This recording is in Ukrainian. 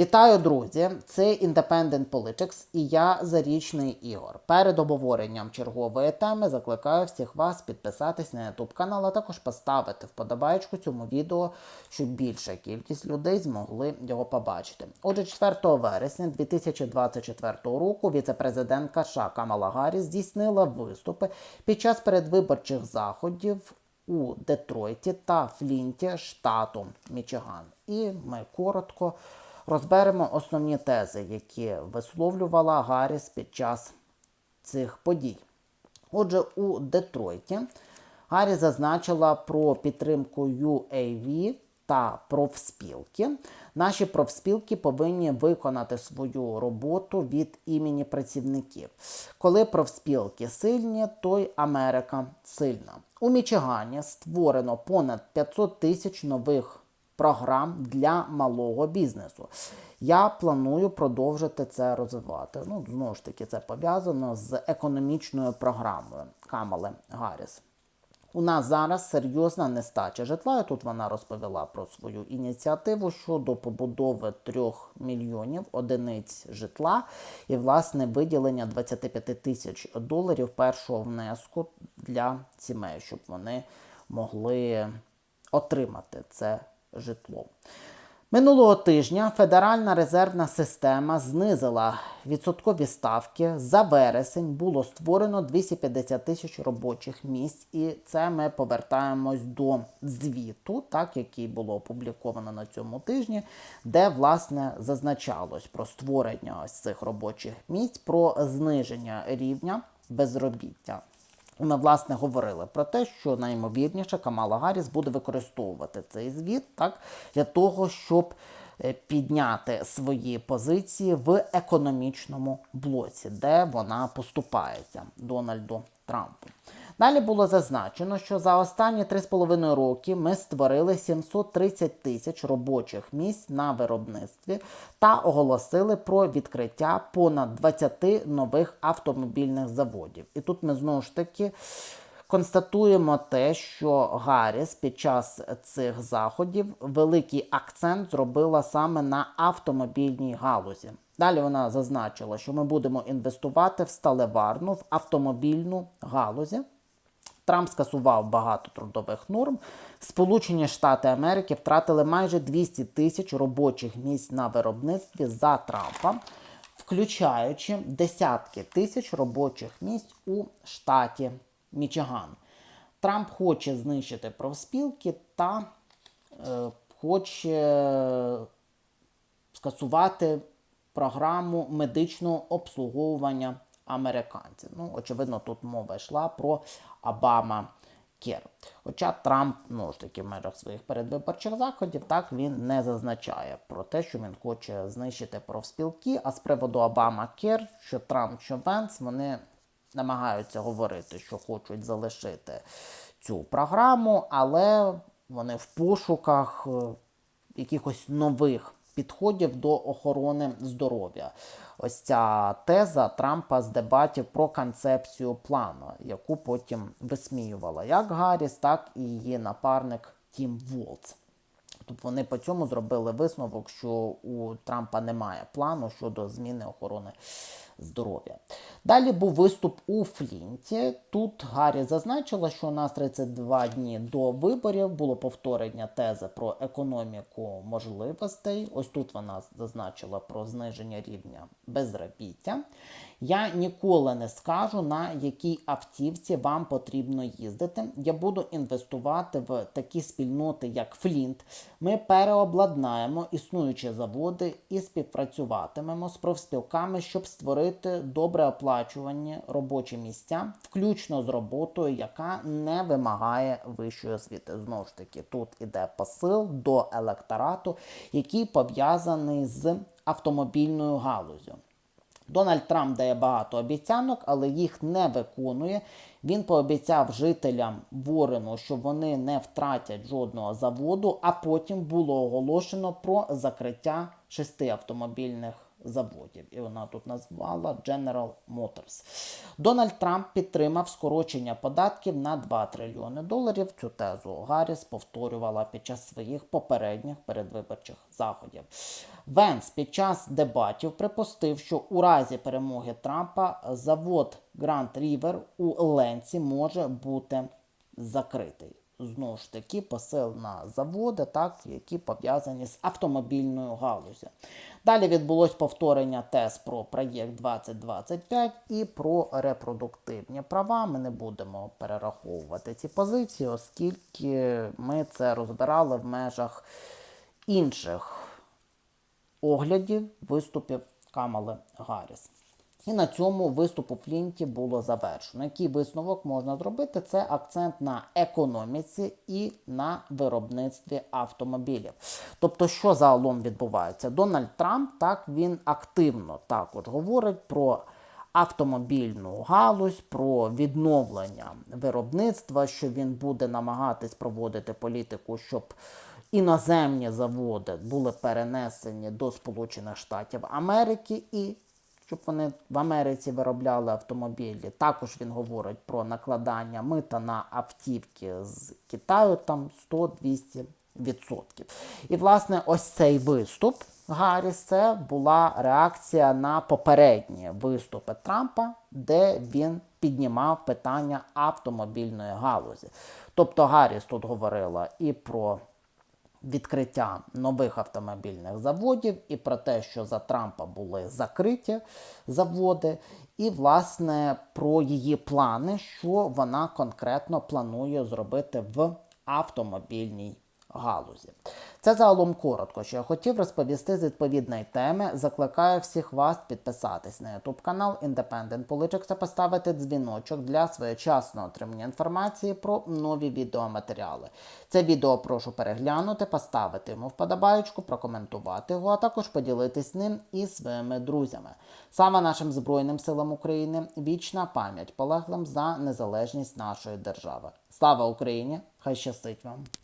Вітаю, друзі! Це Independent Politics і я Зарічний Ігор. Перед обговоренням чергової теми закликаю всіх вас підписатись на YouTube канал, а також поставити вподобайку цьому відео, щоб більша кількість людей змогли його побачити. Отже, 4 вересня 2024 року віце-президентка США Камала Гарріс здійснила виступи під час передвиборчих заходів у Детройті та Флінті, штату Мічиган. І ми коротко розберемо основні тези, які висловлювала Гарріс під час цих подій. Отже, у Детройті Гарріс зазначила про підтримку UAV та профспілки. Наші профспілки повинні виконати свою роботу від імені працівників. Коли профспілки сильні, то й Америка сильна. У Мічигані створено понад 500 тисяч нових програм для малого бізнесу. Я планую продовжити це розвивати. Ну, знову ж таки, це пов'язано з економічною програмою Камали Гарріс. У нас зараз серйозна нестача житла. І тут вона розповіла про свою ініціативу щодо побудови трьох мільйонів одиниць житла і, власне, виділення 25 тисяч доларів першого внеску для сімей, щоб вони могли отримати це житло. Минулого тижня Федеральна резервна система знизила відсоткові ставки. За вересень було створено 250 тисяч робочих місць, і це ми повертаємось до звіту, так який було опубліковано на цьому тижні, де власне зазначалось про створення ось цих робочих місць, про зниження рівня безробіття. Ми, власне, говорили про те, що наймовірніше Камала Гарріс буде використовувати цей звіт так, для того, щоб е, підняти свої позиції в економічному блоці, де вона поступається Дональду Трампу. Далі було зазначено, що за останні 3,5 роки ми створили 730 тисяч робочих місць на виробництві та оголосили про відкриття понад 20 нових автомобільних заводів. І тут ми знову ж таки констатуємо те, що Гарріс під час цих заходів великий акцент зробила саме на автомобільній галузі. Далі вона зазначила, що ми будемо інвестувати в сталеварну, в автомобільну галузі. Трамп скасував багато трудових норм. Сполучені Штати Америки втратили майже 200 тисяч робочих місць на виробництві за Трампа, включаючи десятки тисяч робочих місць у штаті Мічиган. Трамп хоче знищити профспілки та е, хоче скасувати програму медичного обслуговування американців. Ну, очевидно, тут мова йшла про Обама Кер. Хоча Трамп, ну ж таки, в межах своїх передвиборчих заходів, так він не зазначає про те, що він хоче знищити профспілки. А з приводу Обама Кер, що Трамп, що Венс, вони намагаються говорити, що хочуть залишити цю програму, але вони в пошуках е, якихось нових підходів до охорони здоров'я. Ось ця теза Трампа з дебатів про концепцію плану, яку потім висміювала як Гарріс, так і її напарник Тім Волц. Тобто вони по цьому зробили висновок, що у Трампа немає плану щодо зміни охорони здоров'я. Далі був виступ у Флінті. Тут Гаррі зазначила, що у нас 32 дні до виборів було повторення тези про економіку можливостей. Ось тут вона зазначила про зниження рівня безробіття. Я ніколи не скажу, на якій автівці вам потрібно їздити. Я буду інвестувати в такі спільноти, як Флінт. Ми переобладнаємо існуючі заводи і співпрацюватимемо з профспілками, щоб створити добре оплачувані робочі місця, включно з роботою, яка не вимагає вищої освіти. Знову ж таки, тут іде посил до електорату, який пов'язаний з автомобільною галузю. Дональд Трамп дає багато обіцянок, але їх не виконує. Він пообіцяв жителям Ворену, що вони не втратять жодного заводу, а потім було оголошено про закриття шести автомобільних заводів. І вона тут назвала General Motors. Дональд Трамп підтримав скорочення податків на 2 трильйони доларів. Цю тезу Гарріс повторювала під час своїх попередніх передвиборчих заходів. Венс під час дебатів припустив, що у разі перемоги Трампа завод Гранд Рівер у Ленці може бути закритий. Знову ж таки, посил на заводи, так, які пов'язані з автомобільною галузю. Далі відбулось повторення тез про проєкт 2025 і про репродуктивні права. Ми не будемо перераховувати ці позиції, оскільки ми це розбирали в межах інших оглядів виступів Камали Гарріс. І на цьому виступ у Флінті було завершено. Який висновок можна зробити? Це акцент на економіці і на виробництві автомобілів. Тобто, що загалом відбувається? Дональд Трамп так він активно також говорить про автомобільну галузь, про відновлення виробництва, що він буде намагатись проводити політику, щоб іноземні заводи були перенесені до Сполучених Штатів Америки і щоб вони в Америці виробляли автомобілі. Також він говорить про накладання мита на автівки з Китаю там 100-200%. І, власне, ось цей виступ Гарріс, це була реакція на попередні виступи Трампа, де він піднімав питання автомобільної галузі. Тобто Гарріс тут говорила і про відкриття нових автомобільних заводів, і про те, що за Трампа були закриті заводи, і, власне, про її плани, що вона конкретно планує зробити в автомобільній галузі. Це загалом коротко, що я хотів розповісти з відповідної теми. Закликаю всіх вас підписатись на YouTube канал Independent Politics та поставити дзвіночок для своєчасного отримання інформації про нові відеоматеріали. Це відео прошу переглянути, поставити йому вподобаєчку, прокоментувати його, а також поділитись ним із своїми друзями. Саме нашим Збройним силам України вічна пам'ять полеглим за незалежність нашої держави. Слава Україні! Хай щастить вам!